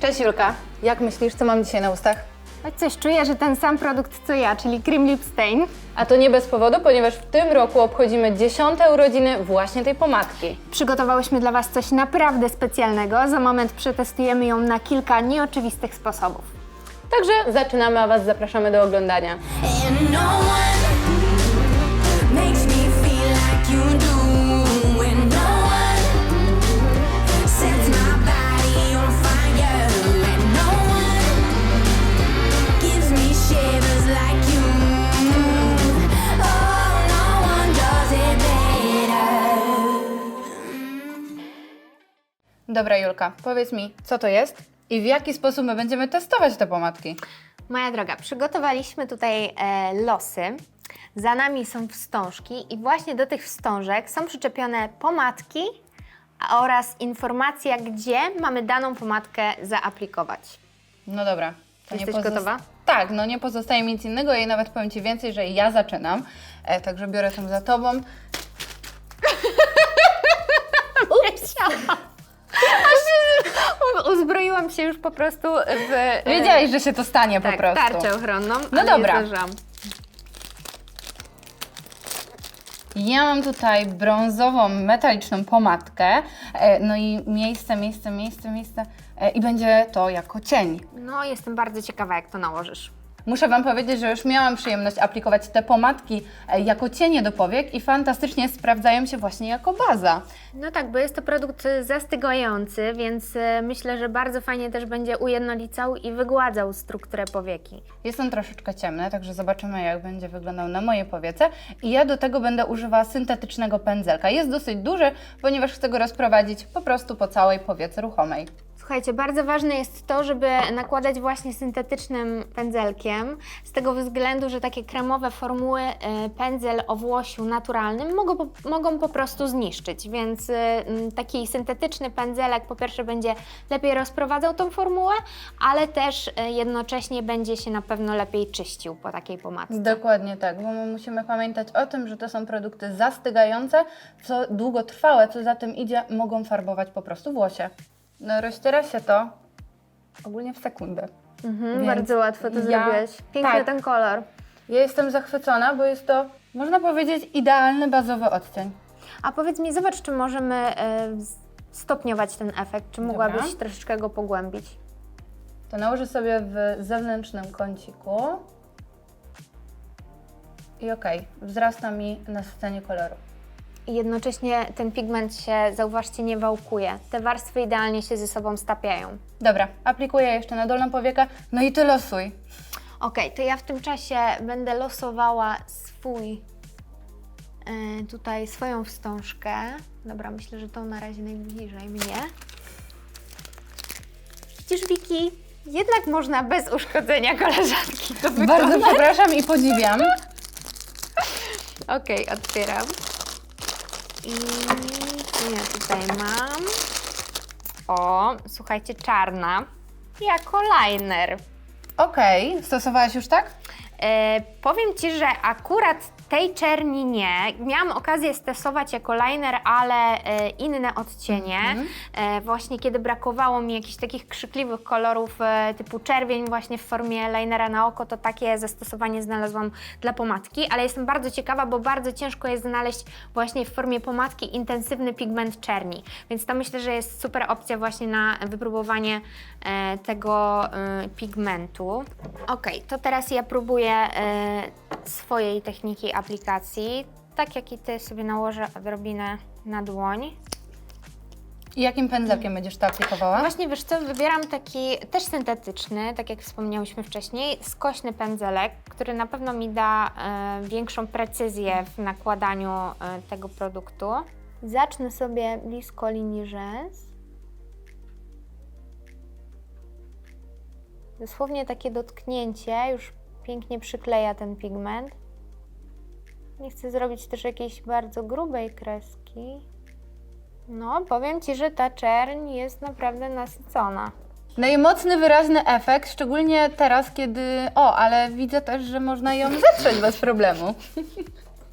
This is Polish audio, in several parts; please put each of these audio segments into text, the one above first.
Cześć Julka, jak myślisz, co mam dzisiaj na ustach? Choć coś czuję, że ten sam produkt co ja, czyli Cream Lip Stain. A to nie bez powodu, ponieważ w tym roku obchodzimy dziesiąte urodziny właśnie tej pomadki. Przygotowałyśmy dla Was coś naprawdę specjalnego. Za moment przetestujemy ją na kilka nieoczywistych sposobów. Także zaczynamy, a Was zapraszamy do oglądania. And no one Dobra, Julka, powiedz mi, co to jest i w jaki sposób my będziemy testować te pomadki? Moja droga, przygotowaliśmy tutaj e, losy. Za nami są wstążki i właśnie do tych wstążek są przyczepione pomadki oraz informacja, gdzie mamy daną pomadkę zaaplikować. No dobra. to nie Jesteś gotowa? Tak, no nie pozostaje mi nic innego i nawet powiem Ci więcej, że ja zaczynam. E, także biorę tą za Tobą. Uzbroiłam się już po prostu w... e, Wiedziałeś, że się to stanie tak, po prostu. tarczę ochronną, No ale dobra. nie zdążyłam. Ja mam tutaj brązową, metaliczną pomadkę. E, no i miejsce, miejsce, miejsce, miejsce. E, I będzie to jako cień. No, jestem bardzo ciekawa, jak to nałożysz. Muszę Wam powiedzieć, że już miałam przyjemność aplikować te pomadki e, jako cienie do powiek i fantastycznie sprawdzają się właśnie jako baza. No tak, bo jest to produkt zastygający, więc y, myślę, że bardzo fajnie też będzie ujednolicał i wygładzał strukturę powieki. Jest on troszeczkę ciemny, także zobaczymy jak będzie wyglądał na mojej powiece. I ja do tego będę używała syntetycznego pędzelka. Jest dosyć duży, ponieważ chcę go rozprowadzić po prostu po całej powiece ruchomej. Słuchajcie, bardzo ważne jest to, żeby nakładać właśnie syntetycznym pędzelkiem, z tego względu, że takie kremowe formuły y, pędzel o włosiu naturalnym mogą, mogą po prostu zniszczyć, więc y, taki syntetyczny pędzelek po pierwsze będzie lepiej rozprowadzał tą formułę, ale też y, jednocześnie będzie się na pewno lepiej czyścił po takiej pomadce. Dokładnie tak, bo my musimy pamiętać o tym, że to są produkty zastygające, co długotrwałe, co za tym idzie, mogą farbować po prostu włosie. No rozciera się to ogólnie w sekundę. Mhm, Więc bardzo łatwo to ja- zrobiłeś. Piękny tak. ten kolor. Ja jestem zachwycona, bo jest to, można powiedzieć, idealny bazowy odcień. A powiedz mi, zobacz, czy możemy e, z- stopniować ten efekt, czy mogłabyś Dobra. troszeczkę go pogłębić? To nałożę sobie w zewnętrznym kąciku. I okej, wzrasta mi nasycenie koloru. I jednocześnie ten pigment się, zauważcie, nie wałkuje. Te warstwy idealnie się ze sobą stapiają. Dobra, aplikuję jeszcze na dolną powiekę, no i ty losuj. Ok, to ja w tym czasie będę losowała swój, e, tutaj swoją wstążkę. Dobra, myślę, że tą na razie najbliżej mnie. Widzisz, Wiki, jednak można bez uszkodzenia koleżanki to wykonać. Bardzo przepraszam i podziwiam. Okej, otwieram. I co ja tutaj mam? O, słuchajcie, czarna. Jako liner. Okej, stosowałaś już tak? E, powiem Ci, że akurat tej czerni nie. Miałam okazję stosować jako liner, ale e, inne odcienie. E, właśnie kiedy brakowało mi jakichś takich krzykliwych kolorów e, typu czerwień właśnie w formie linera na oko, to takie zastosowanie znalazłam dla pomadki, ale jestem bardzo ciekawa, bo bardzo ciężko jest znaleźć właśnie w formie pomadki intensywny pigment czerni. Więc to myślę, że jest super opcja właśnie na wypróbowanie e, tego e, pigmentu. Ok, to teraz ja próbuję e, swojej techniki aplikacji. Tak jak i Ty sobie nałożę odrobinę na dłoń. I jakim pędzelkiem będziesz to aplikowała? Właśnie wiesz co, wybieram taki też syntetyczny, tak jak wspomniałyśmy wcześniej, skośny pędzelek, który na pewno mi da e, większą precyzję w nakładaniu e, tego produktu. Zacznę sobie blisko linii rzęs. Dosłownie takie dotknięcie już pięknie przykleja ten pigment. Nie chcę zrobić też jakiejś bardzo grubej kreski. No, powiem Ci, że ta czerń jest naprawdę nasycona. No i mocny, wyraźny efekt, szczególnie teraz, kiedy... O, ale widzę też, że można ją zetrzeć bez problemu.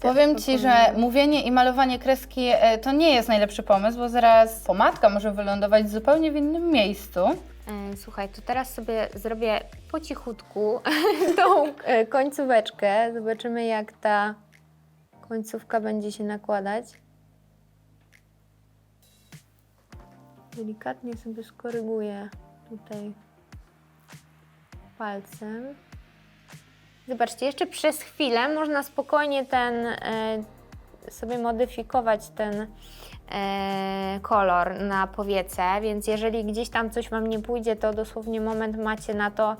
Powiem Ci, że mówienie i malowanie kreski e, to nie jest najlepszy pomysł, bo zaraz pomadka może wylądować zupełnie w innym miejscu. E, Słuchaj, to teraz sobie zrobię po cichutku tą e, końcóweczkę. Zobaczymy, jak ta końcówka będzie się nakładać. Delikatnie sobie skoryguję tutaj palcem. Zobaczcie, jeszcze przez chwilę można spokojnie ten e, sobie modyfikować ten e, kolor na powiece, więc jeżeli gdzieś tam coś Wam nie pójdzie, to dosłownie moment macie na to,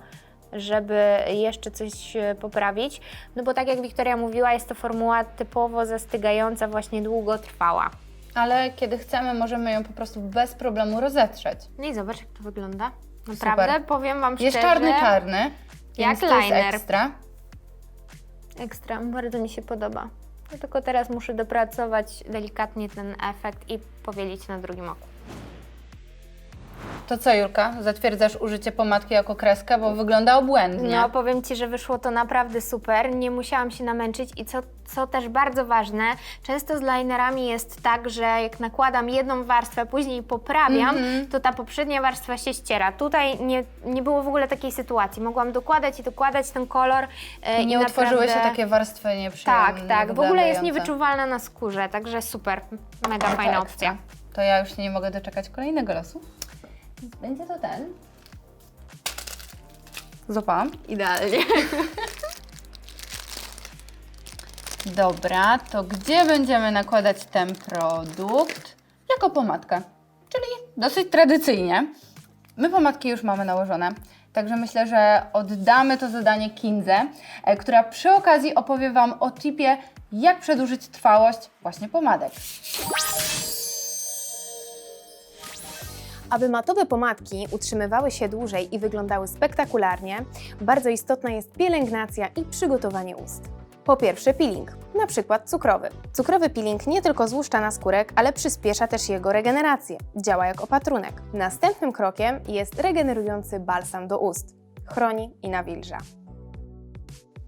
żeby jeszcze coś e, poprawić. No bo tak jak Wiktoria mówiła, jest to formuła typowo zastygająca, właśnie długotrwała. Ale kiedy chcemy, możemy ją po prostu bez problemu rozetrzeć. No i zobacz, jak to wygląda. Naprawdę, Super. powiem Wam Jest szczerze. czarny, czarny. Jak więc to jest liner. ekstra. Ekstra, bardzo mi się podoba. No tylko teraz muszę dopracować delikatnie ten efekt i powielić na drugim oku. To co, Julka? Zatwierdzasz użycie pomadki jako kreskę, bo wygląda obłędnie. No, powiem Ci, że wyszło to naprawdę super. Nie musiałam się namęczyć i co, co też bardzo ważne, często z linerami jest tak, że jak nakładam jedną warstwę, później poprawiam, Mhm. to ta poprzednia warstwa się ściera. Tutaj nie, nie było w ogóle takiej sytuacji. Mogłam dokładać i dokładać ten kolor. e, nie i utworzyły naprawdę... się takie warstwy nieprzyjemne. Tak, tak. W ogóle jest niewyczuwalna na skórze, także super. Mega to fajna ekstra. opcja. To ja już nie mogę doczekać kolejnego losu. Więc będzie to ten. Zupa. Idealnie. Dobra, to gdzie będziemy nakładać ten produkt? Jako pomadkę, czyli dosyć tradycyjnie. My pomadki już mamy nałożone, także myślę, że oddamy to zadanie Kindze, e, która przy okazji opowie Wam o tipie, jak przedłużyć trwałość właśnie pomadek. Aby matowe pomadki utrzymywały się dłużej i wyglądały spektakularnie, bardzo istotna jest pielęgnacja i przygotowanie ust. Po pierwsze peeling, na przykład cukrowy. Cukrowy peeling nie tylko złuszcza naskórek, ale przyspiesza też jego regenerację. Działa jak opatrunek. Następnym krokiem jest regenerujący balsam do ust. Chroni i nawilża.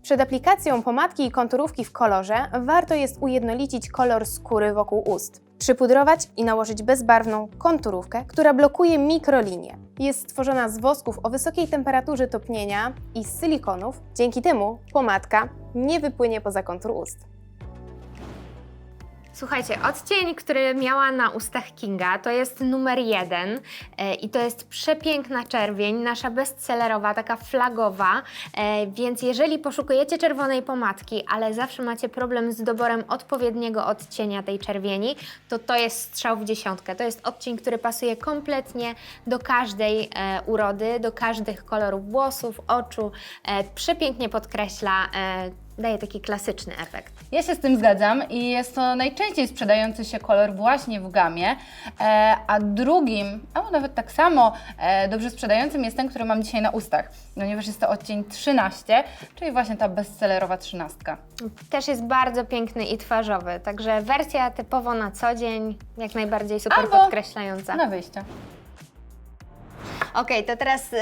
Przed aplikacją pomadki i konturówki w kolorze warto jest ujednolicić kolor skóry wokół ust. Przypudrować i nałożyć bezbarwną konturówkę, która blokuje mikrolinie. Jest stworzona z wosków o wysokiej temperaturze topnienia i z silikonów. Dzięki temu pomadka nie wypłynie poza kontur ust. Słuchajcie, odcień, który miała na ustach Kinga, to jest numer jeden e, i to jest przepiękna czerwień, nasza bestsellerowa, taka flagowa, e, więc jeżeli poszukujecie czerwonej pomadki, ale zawsze macie problem z doborem odpowiedniego odcienia tej czerwieni, to to jest strzał w dziesiątkę. To jest odcień, który pasuje kompletnie do każdej e, urody, do każdych kolorów włosów, oczu, przepięknie podkreśla, daje taki klasyczny efekt. Ja się z tym zgadzam i jest to najczęściej sprzedający się kolor właśnie w gamie, e, a drugim, albo nawet tak samo e, dobrze sprzedającym jest ten, który mam dzisiaj na ustach, ponieważ jest to odcień 13, czyli właśnie ta bestsellerowa trzynastka. Też jest bardzo piękny i twarzowy, także wersja typowo na co dzień, jak najbardziej super Albo podkreślająca. Na wyjście. Okej, to teraz y,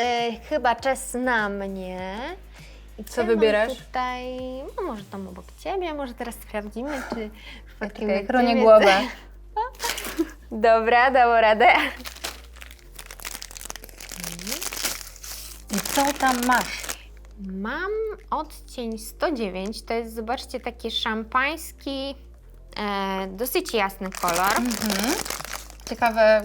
chyba czas na mnie. I Co mam wybierasz? Tutaj, no może tam obok Ciebie, może teraz sprawdzimy, czy przypadkiem Czekaj, chronię głowę. Dobra, dało radę. I co tam masz? Mam odcień 109, to jest, zobaczcie, taki szampański, e, dosyć jasny kolor. Mhm. Ciekawe,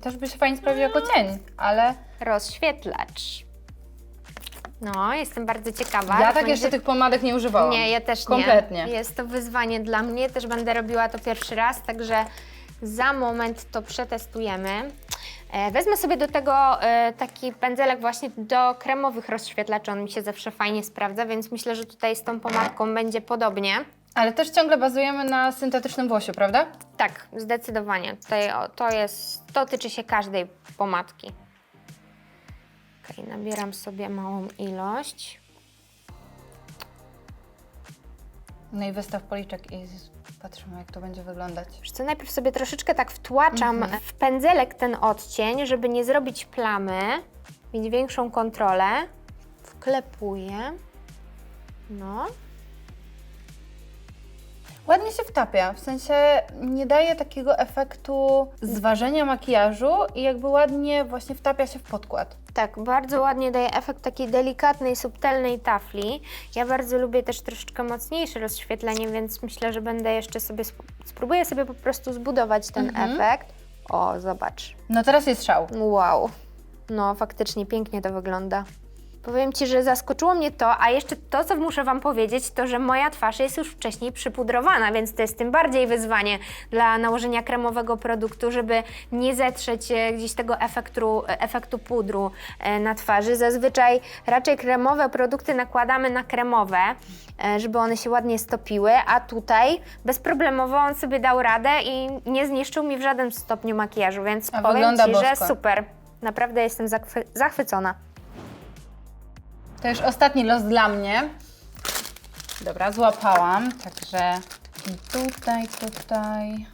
też by się fajnie sprawdził jako cień, ale Rozświetlacz. No, jestem bardzo ciekawa. ja tak Będzie- jeszcze tych pomadek nie używałam. Nie, ja też Kompletnie. nie. Jest to wyzwanie dla mnie, też będę robiła to pierwszy raz, także za moment to przetestujemy. E, Wezmę sobie do tego e, taki pędzelek właśnie do kremowych rozświetlaczy, on mi się zawsze fajnie sprawdza, więc myślę, że tutaj z tą pomadką będzie podobnie. Ale też ciągle bazujemy na syntetycznym włosiu, prawda? Tak, zdecydowanie. Tutaj o, to jest, to tyczy się każdej pomadki. Ok, nabieram sobie małą ilość. No i wystaw policzek i patrzymy, jak to będzie wyglądać. Wiesz co, najpierw sobie troszeczkę tak wtłaczam w pędzelek ten odcień, żeby nie zrobić plamy, mieć większą kontrolę. Wklepuję. No. Ładnie się wtapia, w sensie nie daje takiego efektu zważenia makijażu i jakby ładnie właśnie wtapia się w podkład. Tak, bardzo ładnie daje efekt takiej delikatnej, subtelnej tafli. Ja bardzo lubię też troszeczkę mocniejsze rozświetlenie, więc myślę, że będę jeszcze sobie, sp- spróbuję sobie po prostu zbudować ten efekt. O, zobacz. No teraz jest szał. Wow. No, faktycznie pięknie to wygląda. Powiem Ci, że zaskoczyło mnie to, a jeszcze to, co muszę Wam powiedzieć, to, że moja twarz jest już wcześniej przypudrowana, więc to jest tym bardziej wyzwanie dla nałożenia kremowego produktu, żeby nie zetrzeć e, gdzieś tego efektu, e, efektu pudru e, na twarzy. Zazwyczaj raczej kremowe produkty nakładamy na kremowe, żeby one się ładnie stopiły, a tutaj bezproblemowo on sobie dał radę i nie zniszczył mi w żadnym stopniu makijażu, więc A powiem Ci, że super. Naprawdę jestem zachwy- zachwycona. To już ostatni los dla mnie. Dobra, złapałam, także tutaj, tutaj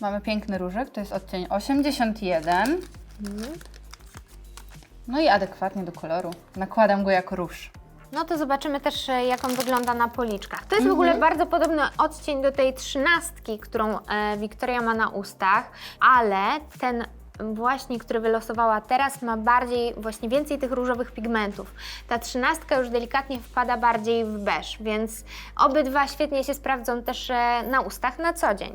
mamy piękny różek, to jest odcień 81. No i adekwatnie do koloru. Nakładam go jako róż. No to zobaczymy też, e, jak on wygląda na policzkach. To jest w ogóle bardzo podobny odcień do tej trzynastki, którą e, Wiktoria ma na ustach, ale ten właśnie, który wylosowała teraz, ma bardziej, właśnie więcej tych różowych pigmentów. Ta trzynastka już delikatnie wpada bardziej w beż, więc obydwa świetnie się sprawdzą też e, na ustach na co dzień.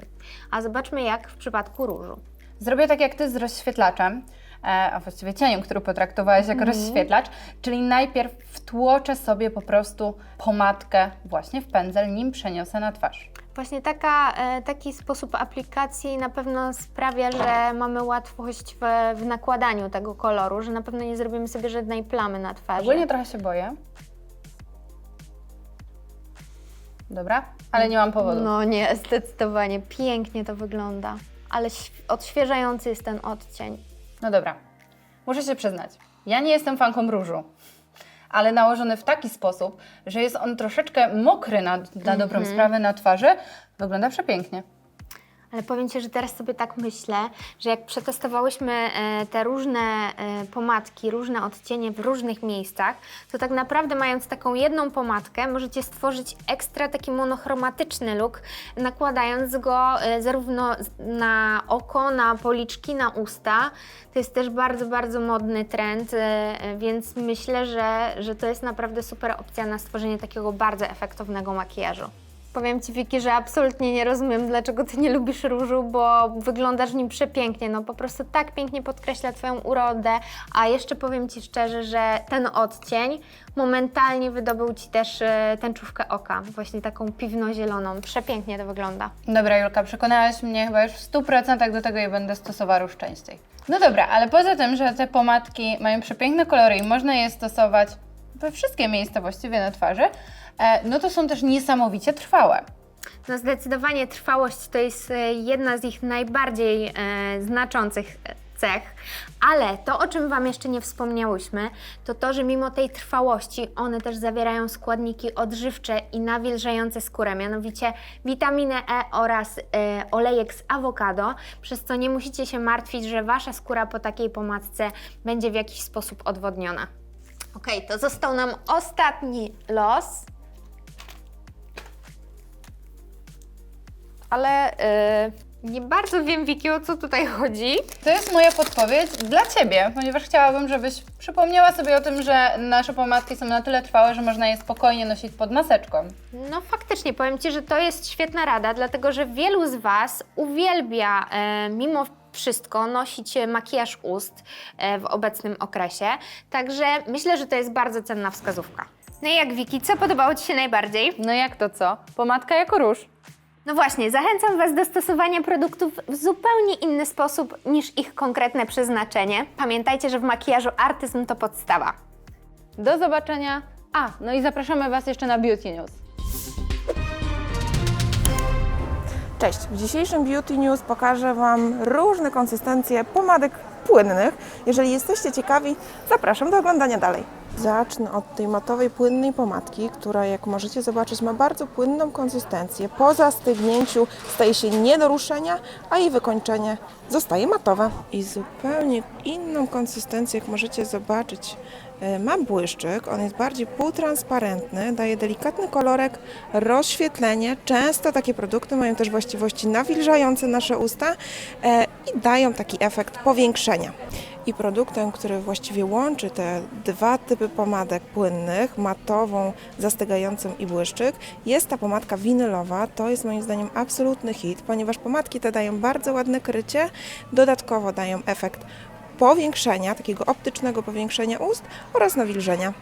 A zobaczmy, jak w przypadku różu. Zrobię tak jak Ty z rozświetlaczem, e, a właściwie cieniem, który potraktowałaś jako rozświetlacz, czyli najpierw wtłoczę sobie po prostu pomadkę właśnie w pędzel, nim przeniosę na twarz. Właśnie taka, e, taki sposób aplikacji na pewno sprawia, że mamy łatwość w, w nakładaniu tego koloru, że na pewno nie zrobimy sobie żadnej plamy na twarzy. Ogólnie trochę się boję. Dobra, ale nie mam powodu. No nie, zdecydowanie. Pięknie to wygląda. Ale odświeżający jest ten odcień. No dobra, muszę się przyznać, ja nie jestem fanką różu, ale nałożony w taki sposób, że jest on troszeczkę mokry na, na dobrą sprawę na twarzy, wygląda przepięknie. Ale powiem Ci, że teraz sobie tak myślę, że jak przetestowałyśmy e, te różne e, pomadki, różne odcienie w różnych miejscach, to tak naprawdę mając taką jedną pomadkę, możecie stworzyć ekstra taki monochromatyczny look, nakładając go e, zarówno na oko, na policzki, na usta. To jest też bardzo, bardzo modny trend, więc myślę, że, że to jest naprawdę super opcja na stworzenie takiego bardzo efektownego makijażu. Powiem Ci, Wiki, że absolutnie nie rozumiem, dlaczego Ty nie lubisz różu, bo wyglądasz w nim przepięknie. No po prostu tak pięknie podkreśla Twoją urodę, a jeszcze powiem Ci szczerze, że ten odcień momentalnie wydobył Ci też e, tęczówkę oka, właśnie taką piwno-zieloną. Przepięknie to wygląda. Dobra, Julka, przekonałaś mnie chyba już w 100% do tego i będę stosowała róż częściej. No dobra, ale poza tym, że te pomadki mają przepiękne kolory i można je stosować we wszystkie miejsca właściwie na twarzy, no to są też niesamowicie trwałe. No zdecydowanie trwałość to jest e, jedna z ich najbardziej e, znaczących e, cech, ale to, o czym Wam jeszcze nie wspomniałyśmy, to to, że mimo tej trwałości one też zawierają składniki odżywcze i nawilżające skórę, mianowicie witaminę E oraz e, olejek z awokado, przez co nie musicie się martwić, że Wasza skóra po takiej pomadce będzie w jakiś sposób odwodniona. Ok, to został nam ostatni los. Ale yy, nie bardzo wiem, Wiki, o co tutaj chodzi. To jest moja podpowiedź dla Ciebie, ponieważ chciałabym, żebyś przypomniała sobie o tym, że nasze pomadki są na tyle trwałe, że można je spokojnie nosić pod maseczką. No faktycznie, powiem Ci, że to jest świetna rada, dlatego że wielu z Was uwielbia e, mimo wszystko nosić makijaż ust e, w obecnym okresie, także myślę, że to jest bardzo cenna wskazówka. No i jak Wiki, co podobało Ci się najbardziej? No jak to co? Pomadka jako róż. No właśnie, zachęcam Was do stosowania produktów w zupełnie inny sposób niż ich konkretne przeznaczenie. Pamiętajcie, że w makijażu artyzm to podstawa. Do zobaczenia. A, no i zapraszamy Was jeszcze na Beauty News. Cześć! W dzisiejszym Beauty News pokażę Wam różne konsystencje pomadek płynnych. Jeżeli jesteście ciekawi, zapraszam do oglądania dalej. Zacznę od tej matowej, płynnej pomadki, która jak możecie zobaczyć ma bardzo płynną konsystencję. Po zastygnięciu staje się nie do ruszenia, a jej wykończenie zostaje matowe. I zupełnie inną konsystencję, jak możecie zobaczyć, ma błyszczyk. On jest bardziej półtransparentny, daje delikatny kolorek, rozświetlenie. Często takie produkty mają też właściwości nawilżające nasze usta e, i dają taki efekt powiększenia. I produktem, który właściwie łączy te dwa typy pomadek płynnych, matową, zastygającą i błyszczyk, jest ta pomadka winylowa. To jest moim zdaniem absolutny hit, ponieważ pomadki te dają bardzo ładne krycie, dodatkowo dają efekt powiększenia, takiego optycznego powiększenia ust oraz nawilżenia.